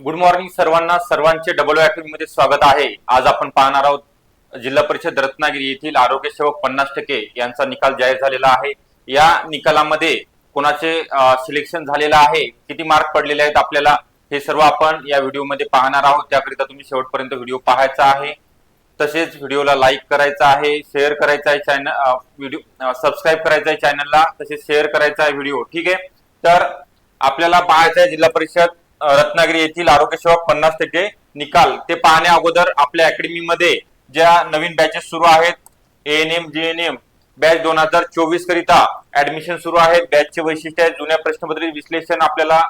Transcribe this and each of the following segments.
Good morning सर्वांना. सर्वांचे डबलमध्ये स्वागत आहे. आज आपण पाहणार आहोत जिल्हा परिषद रत्नागिरी येथील आरोग्य सेवक पन्नास टक्के यांचा निकाल जाहीर झालेला आहे. या निकालामध्ये कोणाचे सिलेक्शन झालेलं आहे किती मार्क पडलेले आहेत आपल्याला हे सर्व आपण या व्हिडिओमध्ये पाहणार आहोत. त्याकरिता तुम्ही शेवटपर्यंत व्हिडिओ पाहायचा आहे. तसेच व्हिडिओला लाईक करायचा आहे शेअर करायचा आहे चॅनल व्हिडिओ सबस्क्राईब करायचा आहे चॅनलला तसेच शेअर करायचा आहे व्हिडिओ. ठीक आहे? तर आपल्याला पाहायचं आहे जिल्हा परिषद रत्नागिरी येथील आरोग्यसेवक पन्नास टक्के निकाल. ते पाहण्या अगोदर आपल्या अकॅडमीमध्ये ज्या नवीन बॅचेस सुरू आहेत N M J N M batch दोन हजार चोवीस करिता ऍडमिशन सुरू आहेत. बॅचचे वैशिष्ट्य आहे जुन्या प्रश्नपत्रित विश्लेषण आपल्याला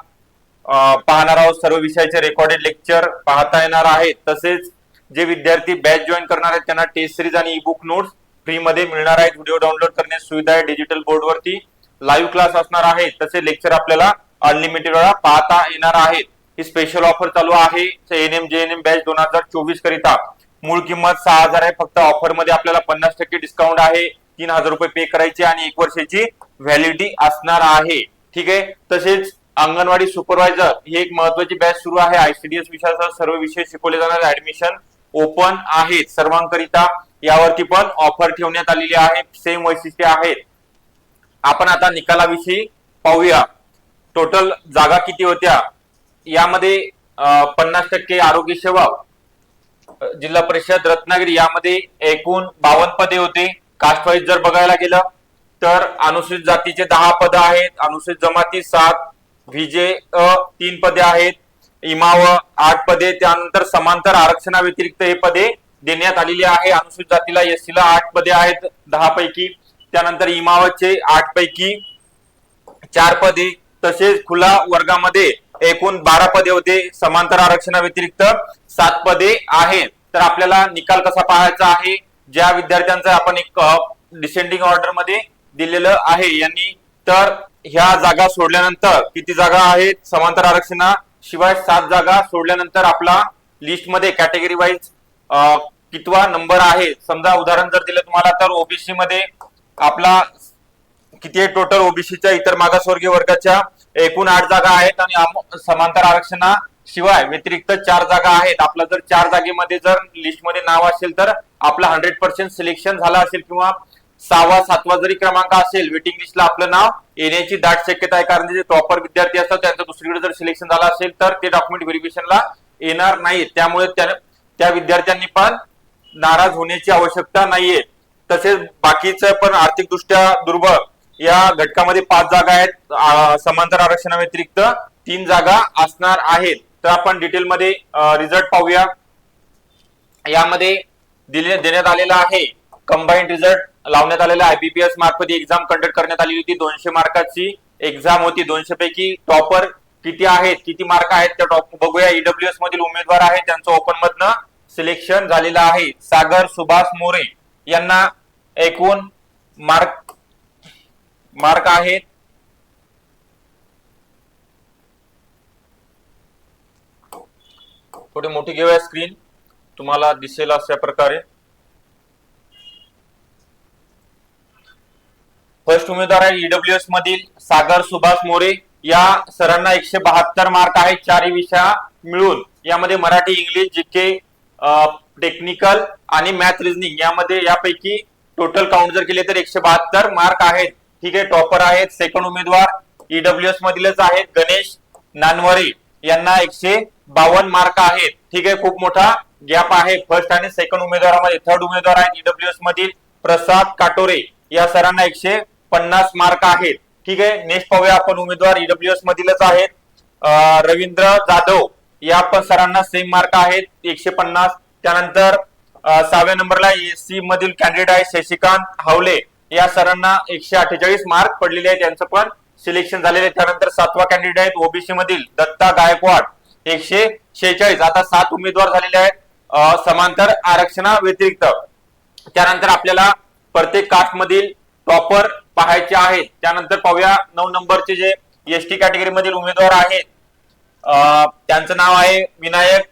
पाहणार आहोत. सर्व विषयाचे रेकॉर्डेड लेक्चर पाहता येणार आहे तसेच जे विद्यार्थी बॅच जॉईन करणार आहेत त्यांना टेस्ट सिरीज आणि ई बुक नोट्स फ्री मध्ये मिळणार आहेत. व्हिडिओ डाउनलोड करण्याची सुविधा आहे. डिजिटल बोर्डवरती लाईव्ह क्लास असणार आहे. तसे लेक्चर आपल्याला अनलिमिटेड वेळा पाहता येणार आहेत. ही स्पेशल ऑफर चालू आहे. N M J N M batch दोन हजार चोवीस करिता. मूळ किंमत सहा हजार आहे. फक्त ऑफरमध्ये आपल्याला पन्नास टक्के डिस्काउंट आहे. तीन हजार रुपये पे करायचे आणि एक वर्षाची व्हॅलिडिटी असणार आहे. ठीक आहे? तसेच अंगणवाडी सुपरवायझर ही एक महत्वाची बॅच सुरू आहे. आयसीडीएस विषयासह सर्व विषय शिकवले जाणारे ऍडमिशन ओपन आहेत. सर्वांकरिता यावरती पण ऑफर ठेवण्यात आलेली आहे. सेम वैशिष्ट्ये आहेत. आपण आता निकालाविषयी पाहूया. टोटल जागा किती होत्या? यामध्ये पन्नास टक्के आरोग्य सेवा जिल्हा परिषद रत्नागिरी यामध्ये एकूण बावन्न पदे होते. कास्ट वाईज जर बघायला गेलं तर अनुसूचित जातीचे दहा पद आहेत. अनुसूचित जमाती सात व्हीजे अ तीन पदे आहेत. इमाव आठ पदे. त्यानंतर समांतर आरक्षणाव्यतिरिक्त हे पदे देण्यात आलेली आहे. अनुसूचित जातीला एससीला आठ पदे आहेत दहा पैकी. त्यानंतर इमावचे आठ पैकी चार पदे तसेच खुला वर्गामध्ये एकूण बारा पदे होते. समांतर आरक्षणाव्यतिरिक्त सात पदे आहेत तर आपल्याला निकाल कसा पाहायचा आहे? ज्या विद्यार्थ्यांचा आपण एक डिसेंडिंग ऑर्डरमध्ये दिलेलं आहे. यांनी तर ह्या जागा सोडल्यानंतर किती जागा आहेत? समांतर आरक्षणाशिवाय सात जागा सोडल्यानंतर आपला लिस्टमध्ये कॅटेगरी वाईज कितवा नंबर आहे? समजा उदाहरण जर दिलं तुम्हाला तर ओबीसी मध्ये आपला किती आहे टोटल ओबीसीच्या इतर मागासवर्गीय वर्गाच्या एकूण आठ जागा आहेत आणि समांतर आरक्षणाशिवाय व्यतिरिक्त चार जागा आहेत. आपलं जर चार जागेमध्ये जर लिस्टमध्ये नाव असेल तर आपलं हंड्रेड पर्सेंट सिलेक्शन झालं असेल किंवा सहावा सातवा जरी क्रमांक असेल वेटिंग लिस्टला आपलं नाव येण्याची दाट शक्यता आहे. कारण जे टॉपर विद्यार्थी असतात त्यांचं दुसरीकडे जर सिलेक्शन झालं असेल तर ते डॉक्युमेंट व्हेरिफिकेशनला येणार नाही त्यामुळे त्या त्या विद्यार्थ्यांनी पण नाराज होण्याची आवश्यकता नाहीये. तसेच बाकीचं पण आर्थिकदृष्ट्या दुर्बळ या घटकामध्ये पाच जागा आहेत. समांतर आरक्षणाव्यतिरिक्त तीन जागा असणार आहेत. तर आपण डिटेलमध्ये रिझल्ट पाहूया. यामध्ये दिले देण्यात आलेला आहे. कंबाईंड रिझल्ट लावण्यात आलेला आहे. बीपीएस मार्फत एक्झाम कंडक्ट करण्यात आली होती. दोनशे मार्काची एक्झाम होती. दोनशे पैकी टॉपर किती आहेत किती मार्क आहेत त्या टॉप बघूया. ईडब्ल्यूएस मधील उमेदवार आहेत. त्यांचं ओपन मधनं सिलेक्शन झालेलं आहे. सागर सुभाष मोरे यांना एकूण मार्क मार्क आहेत. थोडी मोठी घेऊया स्क्रीन तुम्हाला दिसेल अशा प्रकारे. फर्स्ट उमेदवार आहे ईडब्ल्यूएस मधील सागर सुभाष मोरे. या सरांना एकशे बहात्तर मार्क आहेत. चारही विषया मिळून यामध्ये मराठी इंग्लिश जीके टेक्निकल आणि मॅथ रिझनिंग यामध्ये यापैकी टोटल काउंट जर केले तर एकशे बहात्तर मार्क आहेत. ठीक आहे टॉपर आहेत सेकंड उमेदवार ईडब्ल्यूएस मधीलच आहेत गणेश नानवरे यांना एकशे बावन्न मार्क आहेत. ठीक आहे खूप मोठा गॅप आहे. फर्स्ट आणि सेकंड उमेदवारामध्ये थर्ड उमेदवार आहेत ईडब्ल्यूएस मधील प्रसाद काटोरे. या सरांना एकशे पन्नास मार्क आहेत. ठीक आहे नेक्स्ट पाहूया आपण उमेदवार ईडब्ल्यूएस मधीलच आहेत. रवींद्र जाधव या पण सरांना सेम मार्क आहेत एकशे पन्नास. त्यानंतर सहाव्या नंबरला एससी मधील कॅन्डिडेट आहे शशिकांत हावले. या सरांना एकशे अठ्ठेचाळीस मार्क पडलेले आहेत त्यांचं पण. सिलेक्शन झालेले आहे त्यानंतर सातवा कॅन्डिडेट आहेत ओबीसी मधील दत्ता गायकवाड. एकशे शेहेचाळीस. आता सात उमेदवार झालेले आहेत समांतर आरक्षणा व्यतिरिक्त त्यानंतर आपल्याला प्रत्येक कास्टमधील टॉपर पाहायचे आहेत. त्यानंतर पाहूया नऊ नंबरचे जे एस टी कॅटेगरी मधील उमेदवार आहेत. अं, त्यांचं नाव आहे विनायक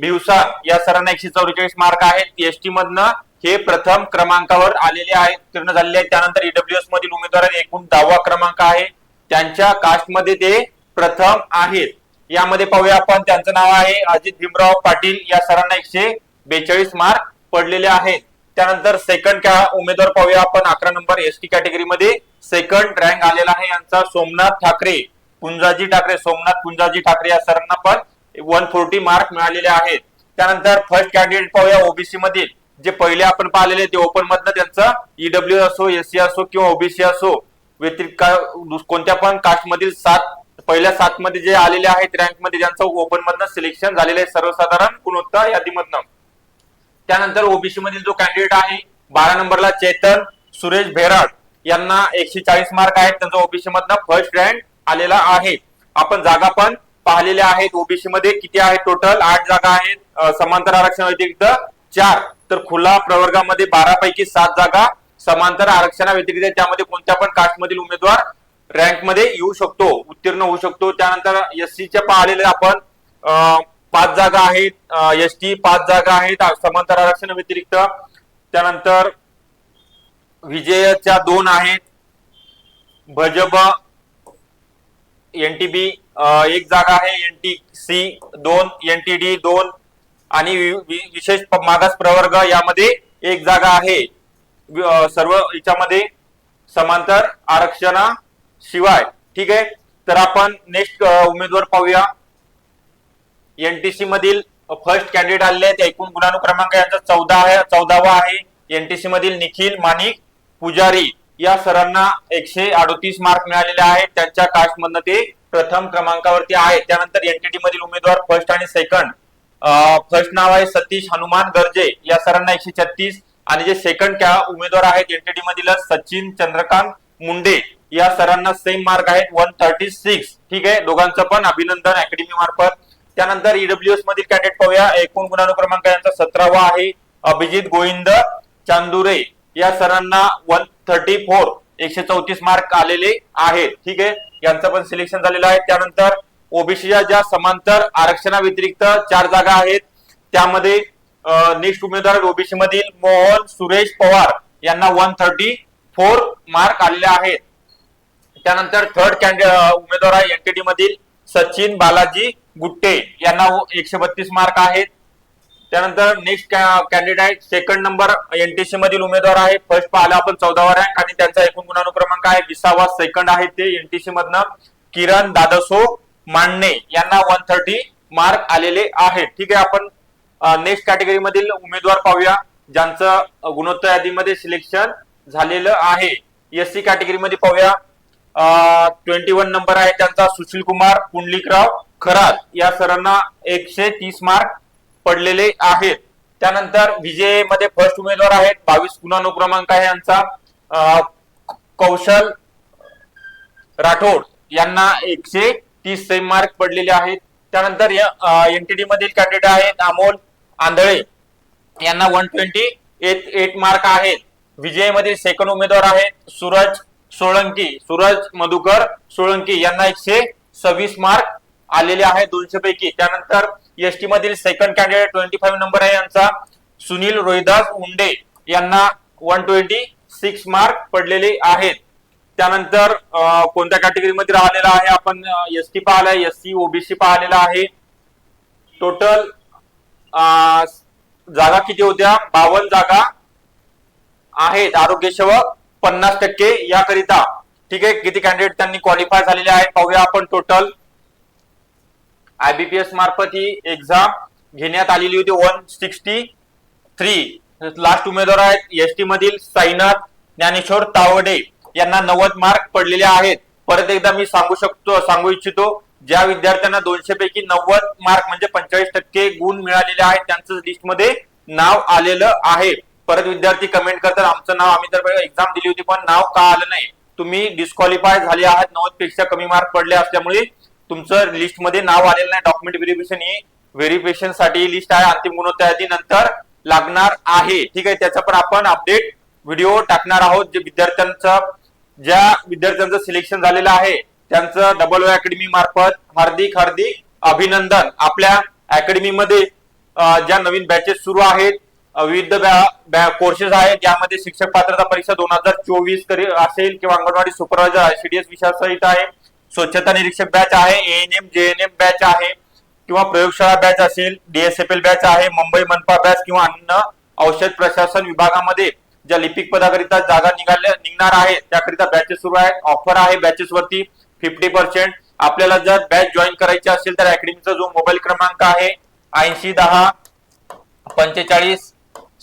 भिवसा या सरांना एकशे चौवेचाळीस मार्क आहेत. एसटी मधनं हे प्रथम क्रमांकावर आलेले आहेत उत्तीर्ण झालेले आहेत. त्यानंतर ईडब्ल्यूएस मधील उमेदवार एकूण दहावा क्रमांक आहे. त्यांच्या कास्टमध्ये ते प्रथम आहेत. यामध्ये पाहूया आपण त्यांचं नाव आहे अजित भीमराव पाटील. या सरांना एकशे बेचाळीस मार्क पडलेले आहेत. त्यानंतर सेकंड उमेदवार पाहूया आपण अकरा नंबर एस टी कॅटेगरीमध्ये सेकंड रँक आलेला आहे यांचा सोमनाथ ठाकरे. पुंजाजी ठाकरे सोमनाथ पुंजाजी ठाकरे या सरांना पण वन फोर्टी मार्क मिळालेले आहेत. त्यानंतर फर्स्ट कॅन्डिडेट पाहूया ओबीसी मधील. जे पहिले आपण पाहिलेले ते ओपन मधनं त्यांचं ईडब्ल्यू असो एससी असो किंवा ओबीसी असो व्यतिरिक्त कोणत्या पण कास्ट मधील सात पहिल्या सात मध्ये जे आलेले आहेत रँकमध्ये ज्यांचं ओपन मधनं सिलेक्शन झालेलं आहे सर्वसाधारण गुणवत्ता यादीमधनं. त्यानंतर ओबीसी मधील जो कॅन्डिडेट आहे बारा नंबरला चेतन सुरेश भेराड यांना एकशे चाळीस मार्क आहेत. त्यांचा ओबीसी मधनं फर्स्ट रँक आलेला आहे. आपण जागा पण पाहिलेल्या आहेत ओबीसी मध्ये. किती आहेत टोटल आठ जागा आहेत. समांतर आरक्षण व्यतिरिक्त चार. तर खुला प्रवर्गामध्ये बारा पैकी सात जागा समांतर आरक्षणा व्यतिरिक्त त्यामध्ये कोणत्या पण कास्टमधील उमेदवार रँकमध्ये येऊ शकतो उत्तीर्ण होऊ शकतो. त्यानंतर एस च्या पाहिलेले आपण पाच जागा आहेत. एस टी पाच जागा आहेत. समांतर आरक्षण व्यतिरिक्त त्यानंतर विजयच्या दोन आहेत. भजब एनटीबी एक जागा आहे. एनटीसी दोन एनटीडी दोन आणि विशेष मागास प्रवर्ग यामध्ये एक जागा आहे. सर्व याच्यामध्ये समांतर आरक्षणाशिवाय ठीक आहे? तर आपण नेक्स्ट उमेदवार पाहूया. एनटीसी मधील फर्स्ट कॅन्डिडेट आलेले आहेत. एकूण गुणानुक्रमांक यांचा चौदा आहे चौदावा आहे. एनटीसी मधील निखिल माणिक पुजारी या सरांना एकशे अडोतीस मार्क मिळालेले आहेत. त्यांच्या कास्ट मधनं ते प्रथम क्रमांकावरती आहेत त्यानंतर एनटीटी मधील उमेदवार फर्स्ट आणि सेकंड फर्स्ट नाव आहे सतीश हनुमान गर्जे. या सरांना एकशे छत्तीस. आणि जे सेकंड क्या उमेदवार आहेत एनटीडी मधील सचिन चंद्रकांत मुंडे. या सरांना सेम मार्क आहेत वन थर्टी सिक्स ठीक आहे? दोघांचं पण अभिनंदन अकॅडमी मार्फत. त्यानंतर ईडब्ल्यूएस मधील कॅडेट पाहूया. एकूण गुणानुक्रमांक यांचा सतरावा आहे अभिजित गोविंद चांदुरे. या सरांना वन थर्टी फोर एकशे चौतीस मार्क आलेले आहेत. ठीक आहे? यांचं पण सिलेक्शन झालेलं आहे. त्यानंतर ओबीसीच्या ज्या समांतर आरक्षणा व्यतिरिक्त चार जागा आहेत त्यामध्ये नेक्स्ट उमेदवार ओबीसी मधील मोहन सुरेश पवार यांना वन थर्टी फोर मार्क आलेले आहेत. त्यानंतर थर्ड कॅन्डिडेट उमेदवार आहे एनटीडी मधील सचिन बालाजी गुट्टे यांना एकशे बत्तीस मार्क आहेत. त्यानंतर next candidate second number NTC मधील उमेदवार आहे. फर्स्ट पाहिला आपण चौदावा रँक आणि त्यांचा एकूण गुणानुक्रमांक आहे. विसावा सेकंड आहे ते एनटीसी मधनं. किरण दादसो मांडणे यांना वन थर्टी मार्क आलेले आहेत. ठीक आहे आपण नेक्स्ट कॅटेगरी मधील उमेदवार पाहूया ज्यांचं गुणोत्तर यादीमध्ये सिलेक्शन झालेलं आहे. एस सी पाहूया. ट्वेंटी वन नंबर आहे त्यांचा सुशील कुमार पुंडलिकराव खरात. या सरांना एकशे तीस मार्क पडलेले आहेत. त्यानंतर विजयमध्ये फर्स्ट उमेदवार आहेत. बावीस गुणानुक्रमांक आहे यांचा. कौशल राठोड यांना एकशे तीस सेम मार्क पडलेले आहेत. त्यानंतर एनटीडी मधील कॅन्डिडेट आहेत अमोल आंधळे. यांना one twenty eight eight mark आहेत विजय मधील सेकंड उमेदवार आहेत सूरज सोळंकी सूरज मधुकर सोळंकी. यांना एकशे सव्वीस मार्क आलेले आहेत दोनशे पैकी त्यानंतर एसटी मधील second candidate twenty five number आहे यांचा. सुनील रोहिदास उंडे यांना वन ट्वेंटी सिक्स मार्क पडलेले आहेत. त्यानंतर कोणत्या कॅटेगरीमध्ये राहिलेला आहे? आपण एस टी पाहिला एस सी ओबीसी पाहिलेला आहे. टोटल जागा किती होत्या? बावन्न जागा आहेत. आरोग्य सेवक पन्नास टक्के याकरिता. ठीक आहे? किती कॅन्डिडेट त्यांनी क्वालिफाय झालेले आहेत? पाहूया आपण टोटल आयबीपीएस मार्फत ही एक्झाम घेण्यात आलेली होती. वन सिक्स्टी थ्री लास्ट उमेदवार आहेत एस टी मधील साईनाथ ज्ञानेश्वर तावडे. यांना नव्वद मार्क पडलेले आहेत. परत एकदा मी सांगू शकतो सांगू इच्छितो ज्या विद्यार्थ्यांना दोनशे पैकी नव्वद मार्क म्हणजे पंचेचाळीस टक्के गुण मिळालेले आहेत त्यांचं लिस्टमध्ये नाव आलेलं आहे. परत विद्यार्थी कमेंट करतात आमचं नाव आम्ही तर एक्झाम दिली होती पण नाव का आलं नाही? तुम्ही डिस्क्वालिफाय झाले आहात नव्वदपेक्षा कमी मार्क पडले असल्यामुळे तुमचं लिस्टमध्ये नाव आलेलं नाही. डॉक्युमेंट व्हेरिफिकेशन ही व्हेरिफिकेशनसाठी लिस्ट आहे अंतिम गुणवत्ता नंतर लागणार आहे. ठीक आहे त्याचा पण आपण अपडेट व्हिडिओ टाकणार आहोत जे विद्यार्थ्यांचं ज्या विद्यार्थ्यांचं सिलेक्शन झालेलं आहे त्यांचं डबल अकॅडमी मार्फत हार्दिक हार्दिक अभिनंदन. आपल्या अकॅडमीमध्ये ज्या नवीन बॅचेस सुरू आहेत विविध कोर्सेस आहेत यामध्ये शिक्षक पात्रता परीक्षा दोन हजार चोवीस असेल किंवा अंगणवाडी सुपरवायझर आयसीडीएस विषयासहित आहे स्वच्छता निरीक्षक बॅच आहे एएनएम जेएनएम बॅच आहे किंवा प्रयोगशाळा बॅच असेल डीएसएफएल बॅच आहे मुंबई मनपा बॅच किंवा अन्न औषध प्रशासन विभागामध्ये ज्या लिपिक पदाकरिता जागा निघाल्या निघणार आहे त्याकरिता बॅचेस सुरू आहेत ऑफर आहे बॅचेस वरती फिफ्टी पर्सेंट आपल्याला जर बॅच जॉईन करायची असेल तर अकॅडमीचा जो मोबाईल क्रमांक आहे ऐंशी दहा पंचेचाळीस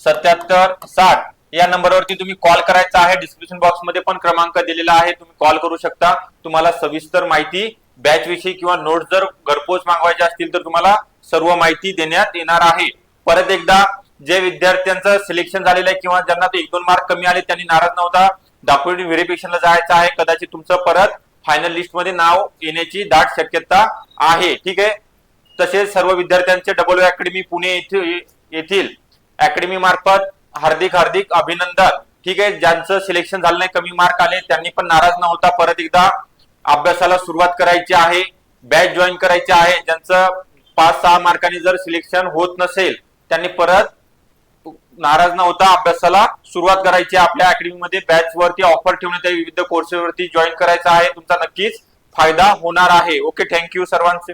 सत्याहत्तर साठ या नंबरवरती तुम्ही कॉल करायचा आहे. डिस्क्रिप्शन बॉक्समध्ये पण क्रमांक दिलेला आहे. तुम्ही कॉल करू शकता. तुम्हाला सविस्तर माहिती बॅच विषयी किंवा नोट्स जर घरपोच मागवायचे असतील तर तुम्हाला सर्व माहिती देण्यात येणार आहे. परत एकदा जे विद्यार्थ्यांचं सिलेक्शन झालेलं आहे किंवा ज्यांना ते एक दोन मार्क कमी आले त्यांनी नाराज नव्हता. डॉक्युमेंट व्हेरिफिकेशनला जायचं आहे. कदाचित तुमचं परत फायनल लिस्टमध्ये नाव येण्याची दाट शक्यता आहे. ठीक आहे? तसेच सर्व विद्यार्थ्यांचे डब्ल्यू अकॅडमी पुणे येथील येथील अकॅडमी मार्फत हार्दिक हार्दिक अभिनंदन. ठीक आहे? ज्यांचं सिलेक्शन झालं नाही कमी मार्क आले त्यांनी पण नाराज न होता परत एकदा अभ्यासाला सुरुवात करायची आहे. बॅच जॉईन करायची आहे. ज्यांचं पाच सहा मार्कांनी जर सिलेक्शन होत नसेल त्यांनी परत नाराज न होता अभ्यासाला सुरुवात करायची आपल्या अकॅडमीमध्ये बॅच वरती ऑफर ठेवण्यात आहे विविध कोर्सेसवरती जॉईन करायचा आहे. तुमचा नक्कीच फायदा होणार आहे. ओके थँक्यू सर्वांचे.